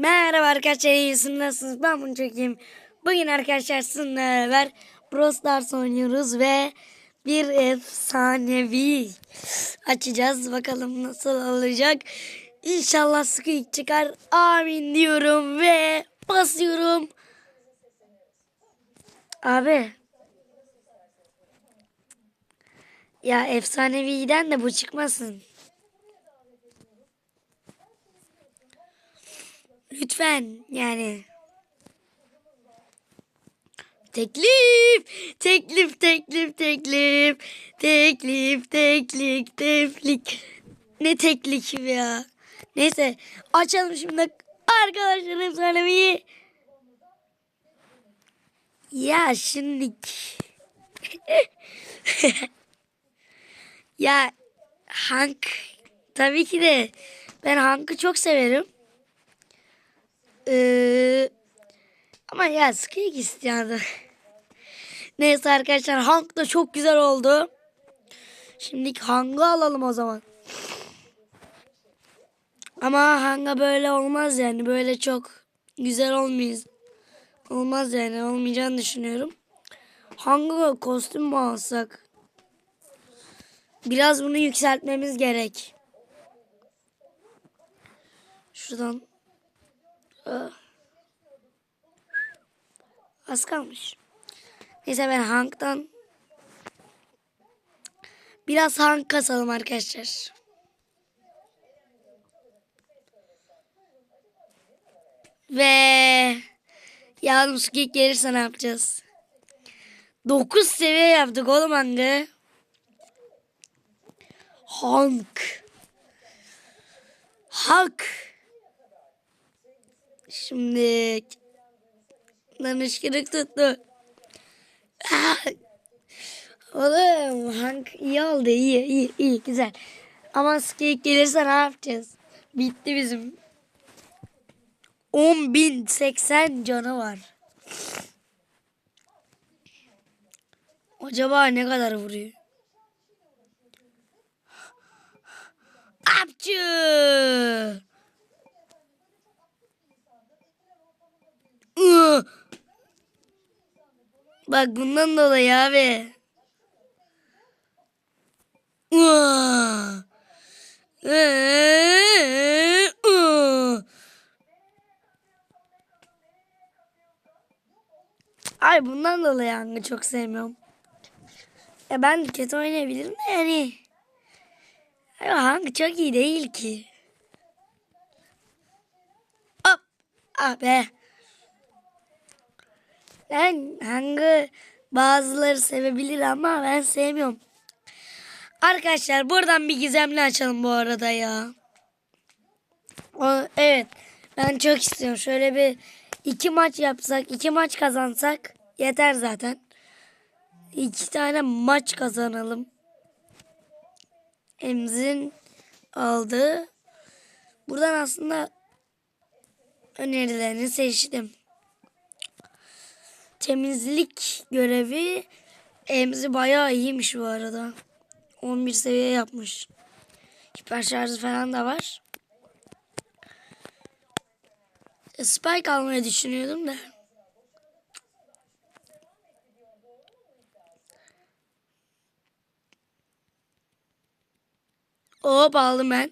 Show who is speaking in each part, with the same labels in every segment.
Speaker 1: Merhaba arkadaşlar iyisiniz nasılsınız ben bunu çekeyim. Bugün arkadaşlar sizinle beraber Brawl Stars oynuyoruz ve bir efsanevi açacağız. Bakalım nasıl olacak. İnşallah Squeak çıkar. Amin diyorum ve basıyorum. Abi. Ya efsaneviden de bu çıkmasın. Lütfen yani. Teklif, teklif, teklif, teklif, teklif, teklif, teklif. Ne teklif ya. Neyse açalım şimdi arkadaşlar efsanevi. Ya şimdi. ya Hank tabii ki de ben Hank'ı çok severim. Ee, ama ya Squeak istiyordu. Neyse arkadaşlar Hank da çok güzel oldu. Şimdi Hank'ı alalım o zaman. Ama Hank'a böyle olmaz yani. Böyle çok güzel olmayız. Olmaz yani. Olmayacağını düşünüyorum. Hank'a kostüm mü alsak? Biraz bunu yükseltmemiz gerek. Şuradan. Az kalmış. Neyse ben Hank'tan biraz Hank kasalım arkadaşlar. Ve yalnız kick gelirse ne yapacağız? 9 seviye yaptık oğlum Hank'ı. Hank. Hank. Şimdi danışkırık tuttu. Oğlum Hank iyi oldu iyi iyi iyi güzel. Ama skate gelirse ne yapacağız? Bitti bizim. 10.080 canı var. Acaba ne kadar vuruyor? Apçı! Bak bundan dolayı abi. Ay bundan dolayı Hang'ı çok sevmiyorum. Ya ben kötü oynayabilirim de yani. Ama Hang çok iyi değil ki. Hop. Ah be. Ben hangi bazıları sevebilir ama ben sevmiyorum. Arkadaşlar buradan bir gizemli açalım bu arada ya. O, evet ben çok istiyorum. Şöyle bir iki maç yapsak, iki maç kazansak yeter zaten. İki tane maç kazanalım. Emzin aldı. Buradan aslında önerilerini seçtim temizlik görevi emzi bayağı iyiymiş bu arada. 11 seviye yapmış. Hiper şarjı falan da var. E, Spike almayı düşünüyordum da. Hop aldım ben.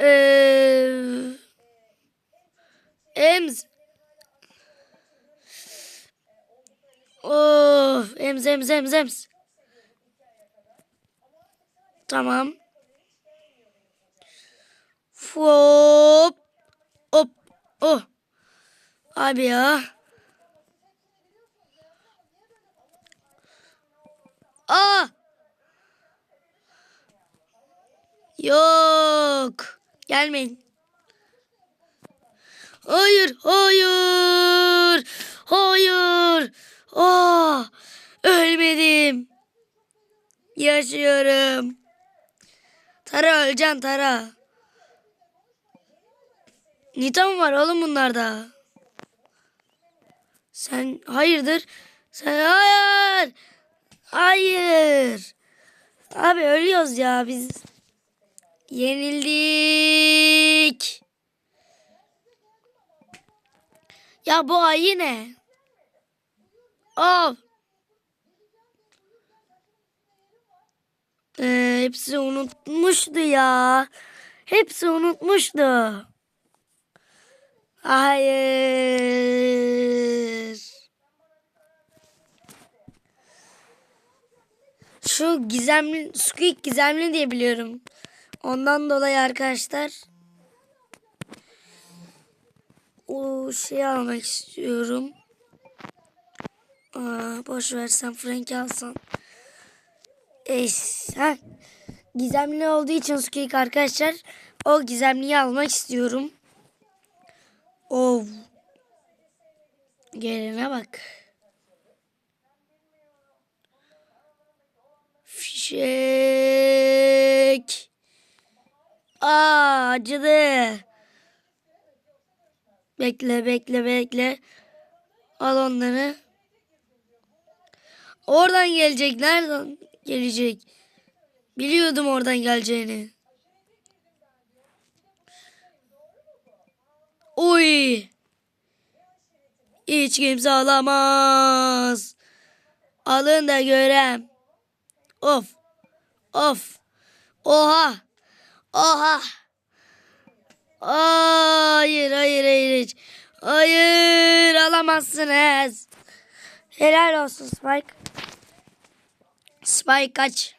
Speaker 1: Ee, Ems Of, ems ems ems ems. Tamam. Hop. Hop. Oh. Abi ya. Aa. Yok. Gelmeyin. Hayır, hayır. Hayır. Oh, ölmedim. Yaşıyorum. Tara öleceksin Tara. Nita mı var oğlum bunlarda? Sen hayırdır? Sen hayır. Hayır. Abi ölüyoruz ya biz. Yenildik. Ya bu ayı ne? Of. Ee, hepsi unutmuştu ya. Hepsi unutmuştu. Hayır. Şu gizemli, Squeak gizemli diye biliyorum. Ondan dolayı arkadaşlar o şeyi almak istiyorum. Aa, boş versen Frank alsan. Es, ha. Gizemli olduğu için Squeak arkadaşlar o gizemliyi almak istiyorum. Ov. Gelene bak. Fişek. Aa acıdı. Bekle bekle bekle. Al onları. Oradan gelecek. Nereden gelecek? Biliyordum oradan geleceğini. Oy. Hiç kimse alamaz. Alın da görem. Of. Of. Oha. Oha. Hayır hayır hayır. hiç. Hayır alamazsınız. Helal olsun Spike. Spike kaç.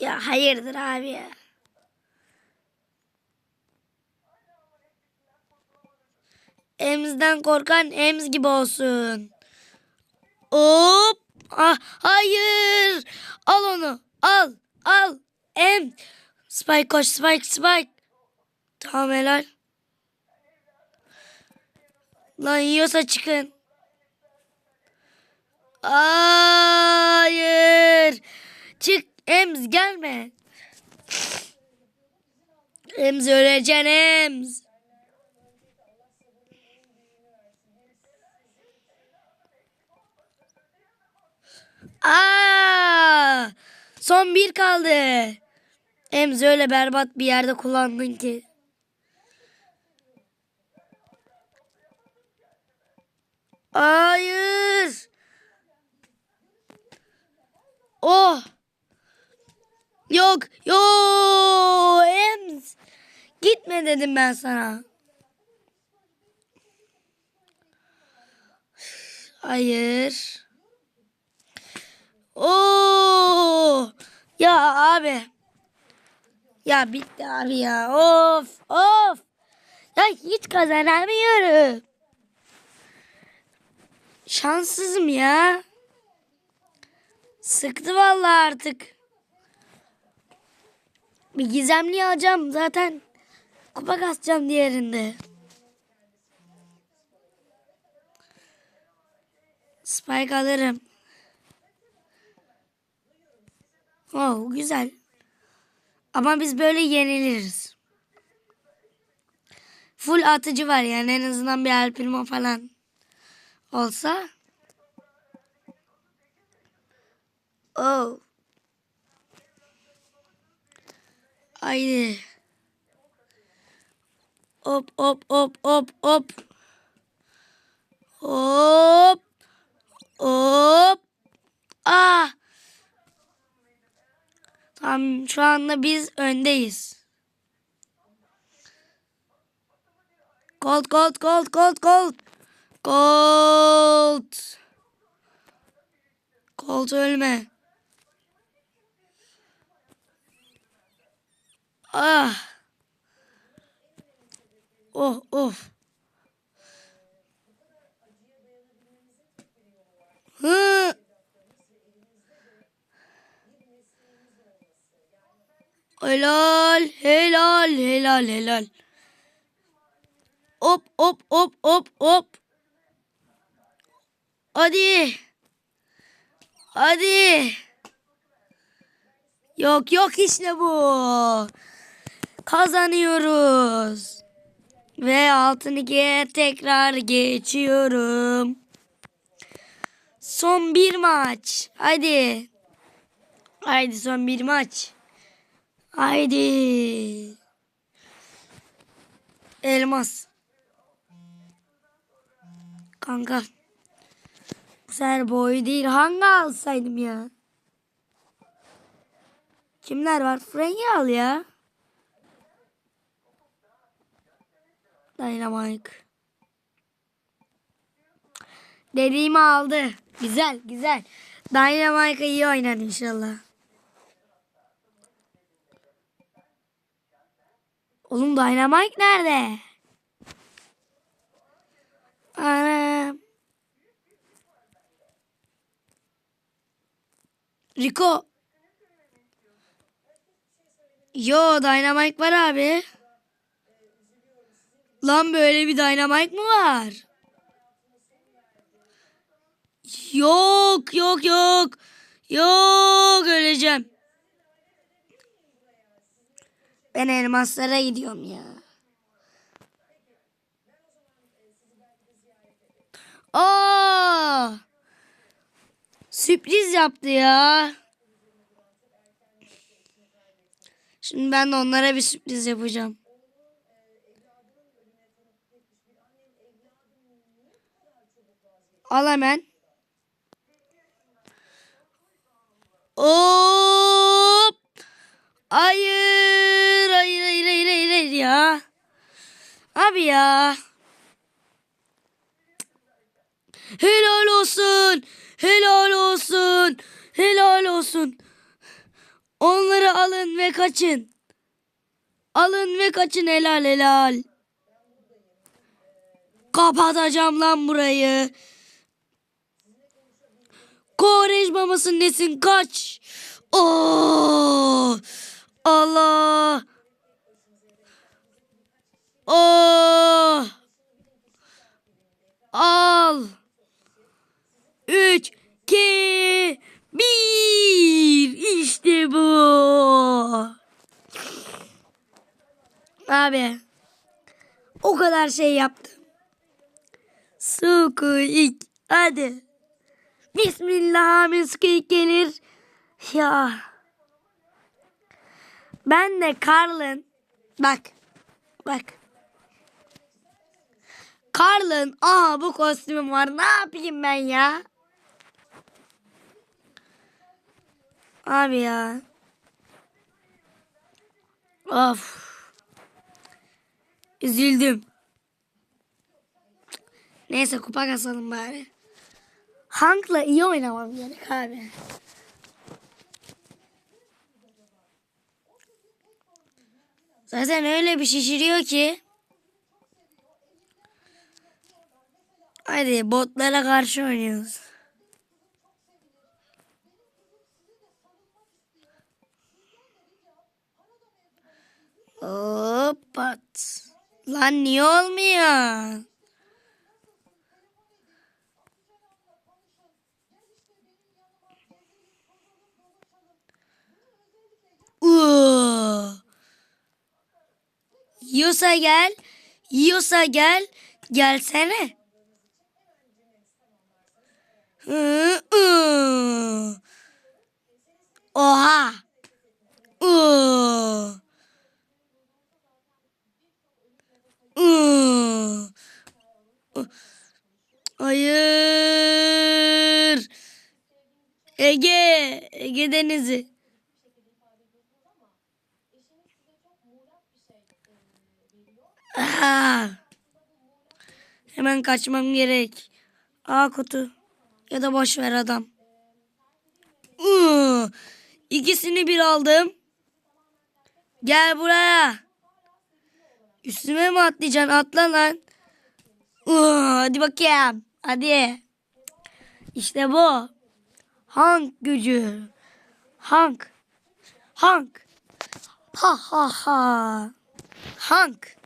Speaker 1: Ya hayırdır abi ya. Emz'den korkan Emz gibi olsun. Hop. Ah, hayır. Al onu. Al. Al. Em. Spike koş. Spike. Spike. Tamam helal. Lan yiyorsa çıkın. Hayır. Çık. Emz gelme. Emz öleceksin Emz. Aa! Son bir kaldı. Emz öyle berbat bir yerde kullandın ki. Hayır. Oh. Yok. Yo. Emz. Gitme dedim ben sana. Hayır. Oo! Ya abi. Ya bitti abi ya. Of of. Ya hiç kazanamıyorum. Şanssızım ya. Sıktı vallahi artık. Bir gizemli alacağım zaten. Kupa kasacağım diğerinde. Spike alırım. Oh güzel. Ama biz böyle yeniliriz. Full atıcı var yani en azından bir Primo falan olsa. Oh. Haydi. Hop hop hop hop hop. Hop. Hop. Ah. Tamam şu anda biz öndeyiz. Gold gold gold gold gold. Gold. Gold ölme. Ah. Oh of. Hı. Helal, helal, helal, helal. Hop, hop, hop, hop, hop. Hadi. Hadi. Yok yok işte bu. Kazanıyoruz. Ve altın ikiye tekrar geçiyorum. Son bir maç. Hadi. Haydi son bir maç. Haydi. Elmas. Kanka. Bu sefer değil. Hangi alsaydım ya? Kimler var? Frank'i al ya. Dynamite. Dediğimi aldı. Güzel güzel. Dynamite iyi oynadı inşallah. Oğlum Dynamite nerede? Anam. Rico. Yo Dynamite var abi. Lan böyle bir Dynamite mı var? Yok yok yok. Yok öleceğim. Ben elmaslara gidiyorum ya. Aa! Sürpriz yaptı ya. Şimdi ben de onlara bir sürpriz yapacağım. Al hemen. Hop! Hayır, hayır, hayır, hayır, hayır, hayır ya. Abi ya. Helal olsun. Helal olsun. Helal olsun. Onları alın ve kaçın. Alın ve kaçın helal helal. Kapatacağım lan burayı. Koreşmamasın nesin kaç. Oh! Allah. Oh! Al. Üç, iki, bir. İşte bu. Abi. O kadar şey yaptım. Squeak. Hadi. Bismillah squeak gelir. Ya. Ben de Carl'ın. Bak. Bak. Carl'ın aha bu kostümüm var. Ne yapayım ben ya? Abi ya. Of. Üzüldüm. Neyse kupa kasalım bari. Hank'la iyi oynamam gerek abi. Zaten öyle bir şişiriyor ki. Hadi botlara karşı oynuyoruz. Hoppat. Lan niye olmuyor? Uuu. Yiyorsa gel. Yiyorsa gel. Gelsene. Hı, hı. Oha. Uuu. Hayır. Ege. Ege Denizi. Hemen kaçmam gerek. A kutu. Ya da boş ver adam. Iı. İkisini bir aldım. Gel buraya. Üstüme mi atlayacaksın? Atla lan. Iı, hadi bakayım. Hadi. İşte bu. Hank gücü. Hank. Hank. Ha ha ha. Hank.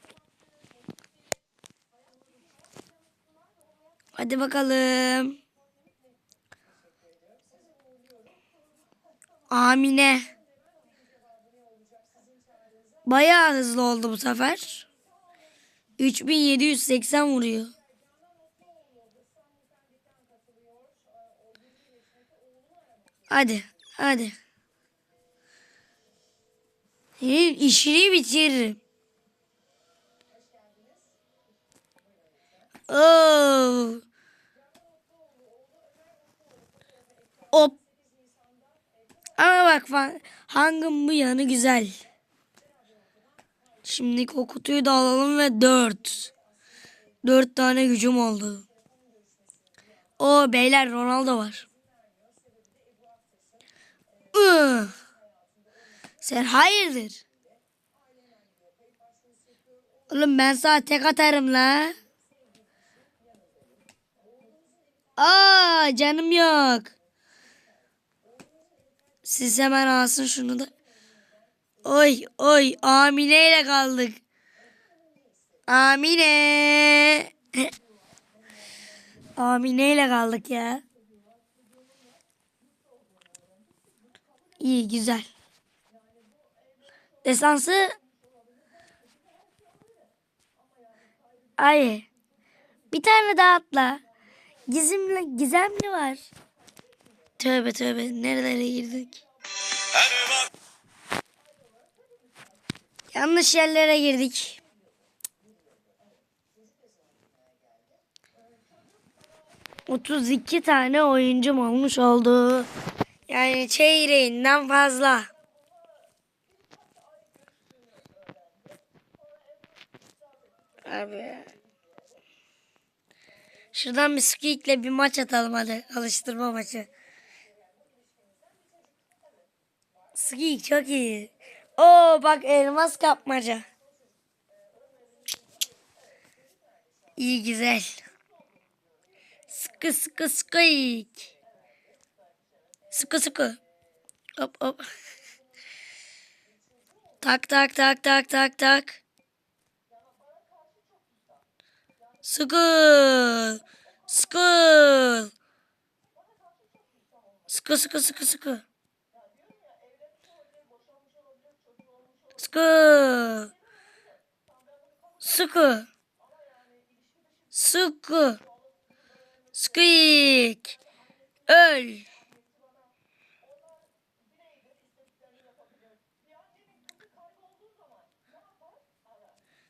Speaker 1: Hadi bakalım. Amine. Bayağı hızlı oldu bu sefer. 3780 vuruyor. Hadi, hadi. Senin işini bitiririm. Oo. Hop. Ama bak hangın bu yanı güzel. Şimdi o kutuyu da alalım ve dört. Dört tane gücüm oldu. O beyler Ronaldo var. Ih. Sen hayırdır? Oğlum ben sana tek atarım la. Aa canım yok. Siz hemen alsın şunu da. Oy oy Amine ile kaldık. Amine. Amine ile kaldık ya. İyi güzel. Desansı Ay. Bir tane daha atla. Gizimli, gizemli var. Tövbe tövbe. Nerelere girdik? Yanlış yerlere girdik. Otuz iki tane oyuncum olmuş oldu. Yani çeyreğinden fazla. Abi. Şuradan bir skikle bir maç atalım hadi. Alıştırma maçı. Skik çok iyi. Oo bak elmas kapmaca. İyi güzel. Sıkı sıkı skik. Sıkı sıkı. Hop hop. tak tak tak tak tak tak. Sıkı. Sıkı. Sıkı sıkı sıkı sıkı. Sıkı. Sıkı. Sıkı. Squeak. Öl.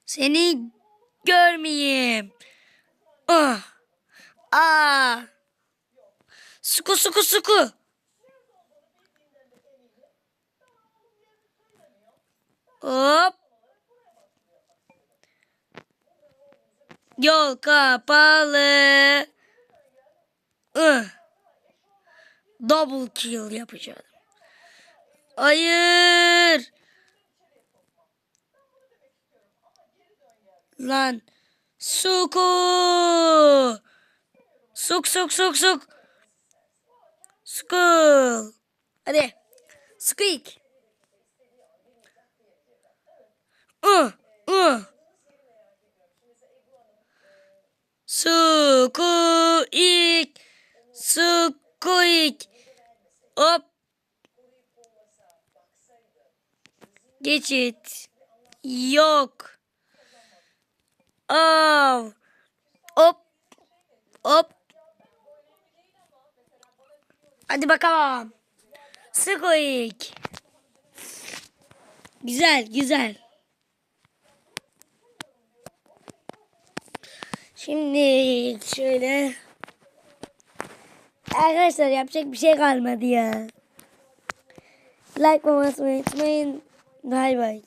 Speaker 1: Seni görmeyeyim. Ah. Ah. Sıkı sıkı sıkı. Hop. Yol kapalı. Ih. Double kill yapacağım. Hayır. Lan. Suku. Suk suk suk suk. School. Hadi. Squeak. Uh, uh. Squeak. Squeak. Hop. Geçit. Yok. Av. Hop. Hop. Hadi bakalım. Squeak. Güzel, güzel. Şimdi şöyle. Arkadaşlar yapacak bir şey kalmadı ya. Like olmasını unutmayın. Bay bay.